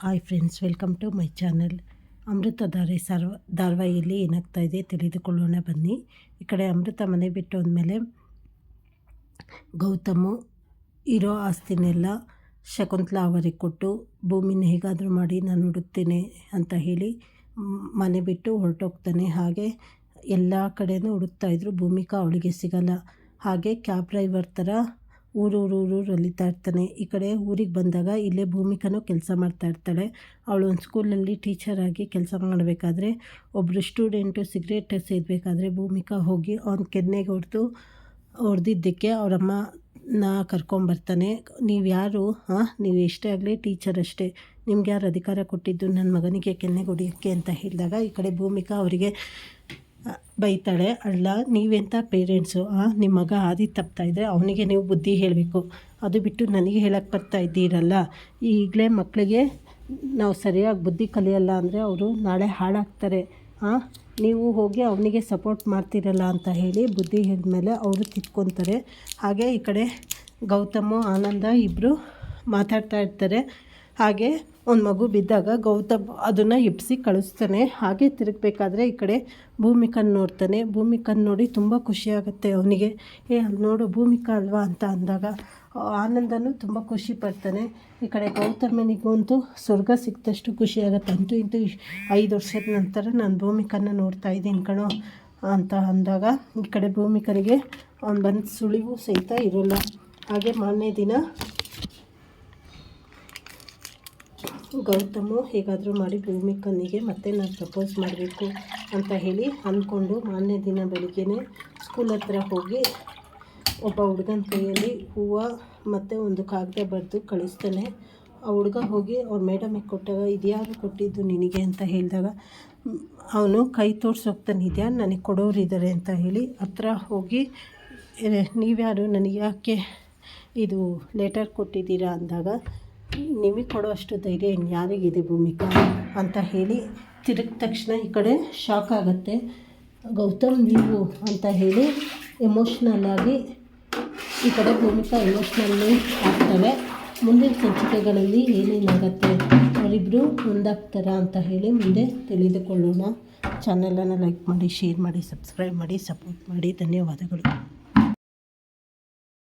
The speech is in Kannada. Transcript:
Hi friends, welcome to my channel. Amruthadhaare ಸರ್ವ, ಧಾರವಾಹಿಯಲ್ಲಿ ಏನಾಗ್ತಾ ಇದೆ ತಿಳಿದುಕೊಳ್ಳೋಣ, ಬನ್ನಿ. ಈ ಕಡೆ ಅಮೃತ ಮನೆ ಬಿಟ್ಟು ಹೋದ್ಮೇಲೆ ಗೌತಮು ಇರೋ ಆಸ್ತಿನೆಲ್ಲ ಶಕುಂತಲಾ ಅವರಿಗೆ ಕೊಟ್ಟು, ಭೂಮಿನ ಹೇಗಾದರೂ ಮಾಡಿ ನಾನು ಹುಡುಕ್ತೇನೆ ಅಂತ ಹೇಳಿ ಮನೆ ಬಿಟ್ಟು ಹೊರಟೋಗ್ತಾನೆ. ಹಾಗೆ ಎಲ್ಲ ಕಡೆನೂ ಹುಡುಕ್ತಾಯಿದ್ರು ಭೂಮಿಕಾ ಅವಳಿಗೆ ಸಿಗಲ್ಲ. ಹಾಗೆ ಕ್ಯಾಬ್ ಡ್ರೈವರ್ ಥರ ಊರು ಅಲಿತಾ ಇರ್ತಾನೆ ಈ ಕಡೆ ಊರಿಗೆ ಬಂದಾಗ ಇಲ್ಲೇ ಭೂಮಿಕನೂ ಕೆಲಸ ಮಾಡ್ತಾ ಇರ್ತಾಳೆ. ಅವಳು ಒಂದು ಸ್ಕೂಲಲ್ಲಿ ಟೀಚರಾಗಿ ಕೆಲಸ ಮಾಡಬೇಕಾದ್ರೆ ಒಬ್ಬರು ಸ್ಟೂಡೆಂಟು ಸಿಗರೇಟ್ ಸೇದಬೇಕಾದ್ರೆ ಭೂಮಿಕಾ ಹೋಗಿ ಅವ್ನ ಕೆನ್ನೆಗೆ ಹೊಡೆದು, ಹೊಡೆದಿದ್ದಕ್ಕೆ ಅವರಮ್ಮನ ಕರ್ಕೊಂಬರ್ತಾನೆ. ನೀವು ಯಾರು? ಹಾಂ? ನೀವು ಎಷ್ಟೇ ಆಗಲಿ ಟೀಚರ್ ಅಷ್ಟೇ. ನಿಮ್ಗೆ ಯಾರು ಅಧಿಕಾರ ಕೊಟ್ಟಿದ್ದು? ನನ್ನ ಮಗನಿಗೆ ಕೆನ್ನೆಗೆ ಹೊಡಿಯೋಕ್ಕೆ? ಅಂತ ಹೇಳಿದಾಗ ಈ ಕಡೆ ಭೂಮಿಕಾ ಅವರಿಗೆ ಬೈತಾಳೆ ಅಲ್ಲ ನೀವೆಂಥ ಪೇರೆಂಟ್ಸು? ನಿಮ್ಮ ಮಗ ಹಾದಿ ತಪ್ತಾ ಇದ್ದರೆ ಅವನಿಗೆ ನೀವು ಬುದ್ಧಿ ಹೇಳಬೇಕು. ಅದು ಬಿಟ್ಟು ನನಗೆ ಹೇಳಕ್ಕೆ ಬರ್ತಾ ಇದ್ದೀರಲ್ಲ. ಈಗಲೇ ಮಕ್ಕಳಿಗೆ ನಾವು ಸರಿಯಾಗಿ ಬುದ್ಧಿ ಕಲಿಯಲ್ಲ ಅಂದರೆ ಅವರು ನಾಳೆ ಹಾಳಾಗ್ತಾರೆ. ಹಾಂ ನೀವು ಹೋಗಿ ಅವನಿಗೆ ಸಪೋರ್ಟ್ ಮಾಡ್ತೀರಲ್ಲ ಅಂತ ಹೇಳಿ ಬುದ್ಧಿ ಹೇಳಿದ್ಮೇಲೆ ಅವರು ತಿದ್ಕೊತಾರೆ. ಹಾಗೆ ಈ ಕಡೆ ಗೌತಮು, ಆನಂದ ಇಬ್ಬರು ಮಾತಾಡ್ತಾ ಇರ್ತಾರೆ. ಹಾಗೆ ಒಂದು ಮಗು ಬಿದ್ದಾಗ ಗೌತಮ್ ಅದನ್ನು ಎಬ್ಸಿ ಕಳಿಸ್ತಾನೆ. ಹಾಗೆ ತಿರುಗಬೇಕಾದ್ರೆ ಈ ಕಡೆ ಭೂಮಿಕನ್ ನೋಡ್ತಾನೆ. ಭೂಮಿಕನ್ ನೋಡಿ ತುಂಬ ಖುಷಿಯಾಗುತ್ತೆ ಅವನಿಗೆ. ಏ ಅಲ್ಲಿ ನೋಡು ಭೂಮಿಕಾ ಅಲ್ವಾ? ಅಂತ ಅಂದಾಗ ಆನಂದನೂ ತುಂಬ ಖುಷಿ ಪಡ್ತಾನೆ. ಈ ಕಡೆ ಗೌತಮನಿಗಂತೂ ಸ್ವರ್ಗ ಸಿಕ್ಕಿದಷ್ಟು ಖುಷಿಯಾಗುತ್ತೆ ಅಂತೂ ಇಂತೂ ಐದು ವರ್ಷದ ನಂತರ ನಾನು ಭೂಮಿಕನ್ನು ನೋಡ್ತಾ ಇದ್ದೀನಿ ಕಣೋ ಅಂತ ಅಂದಾಗ, ಈ ಕಡೆ ಭೂಮಿಕರಿಗೆ ಅವ್ನು ಬಂದು ಸುಳಿವು ಸಹಿತ ಇರೋಲ್ಲ. ಹಾಗೆ ಮಾರನೇ ದಿನ ಗೌತಮು ಹೇಗಾದರೂ ಮಾಡಿ ಭೂಮಿಕನಿಗೆ ಮತ್ತೆ ನಾನು ಪ್ರಪೋಸ್ ಮಾಡಬೇಕು ಅಂತ ಹೇಳಿ ಅಂದ್ಕೊಂಡು ಮಾನ್ಯ ದಿನ ಬೆಳಿಗ್ಗೆನೇ ಸ್ಕೂಲ್ ಹತ್ರ ಹೋಗಿ ಒಬ್ಬ ಹುಡುಗನ ಕೈಯಲ್ಲಿ ಹೂವು ಮತ್ತು ಒಂದು ಕಾಗದ ಬರೆದು ಕಳಿಸ್ತಾನೆ. ಆ ಹುಡುಗ ಹೋಗಿ ಅವ್ರ ಮೇಡಮಿಗೆ ಕೊಟ್ಟಾಗ ಇದ್ಯಾರು ಕೊಟ್ಟಿದ್ದು ನಿನಗೆ? ಅಂತ ಹೇಳಿದಾಗ ಅವನು ಕೈ ತೋರಿಸೋಗ್ತಾನೆ ಇದೆಯಾ ನನಗೆ ಕೊಡೋರಿದ್ದಾರೆ ಅಂತ ಹೇಳಿ ಹತ್ರ ಹೋಗಿ "ಏ, ನೀವ್ಯಾರು? ನನಗೆ ಯಾಕೆ ಇದು ಲೆಟರ್ ಕೊಟ್ಟಿದ್ದೀರಾ? ಅಂದಾಗ ನಿಮಗೆ ಕೊಡೋ ಅಷ್ಟು ಧೈರ್ಯ ಇನ್ನು ಯಾರಿಗಿದೆ ಭೂಮಿಕಾ ಅಂತ ಹೇಳಿ ತಿರುಗಿದ ತಕ್ಷಣ ಈ ಕಡೆ ಶಾಕ್ ಆಗುತ್ತೆ. ಗೌತಮ್, ನೀವು ಅಂತ ಹೇಳಿ ಎಮೋಷ್ನಲ್ ಆಗಿ ಈ ಕಡೆ ಭೂಮಿಕಾ ಎಮೋಷ್ನಲ್ಲಿ ಆಗ್ತವೆ. ಮುಂದಿನ ಸಂಚಿಕೆಗಳಲ್ಲಿ ಏನೇನಾಗತ್ತೆ ಅವರಿಬ್ಬರು ಮುಂದಾಗ್ತಾರಾ ಅಂತ ಹೇಳಿ ಮುಂದೆ ತಿಳಿದುಕೊಳ್ಳೋಣ. ಚಾನಲನ್ನು ಲೈಕ್ ಮಾಡಿ ಶೇರ್ ಮಾಡಿ ಸಬ್ಸ್ಕ್ರೈಬ್ ಮಾಡಿ ಸಪೋರ್ಟ್ ಮಾಡಿ. ಧನ್ಯವಾದಗಳು.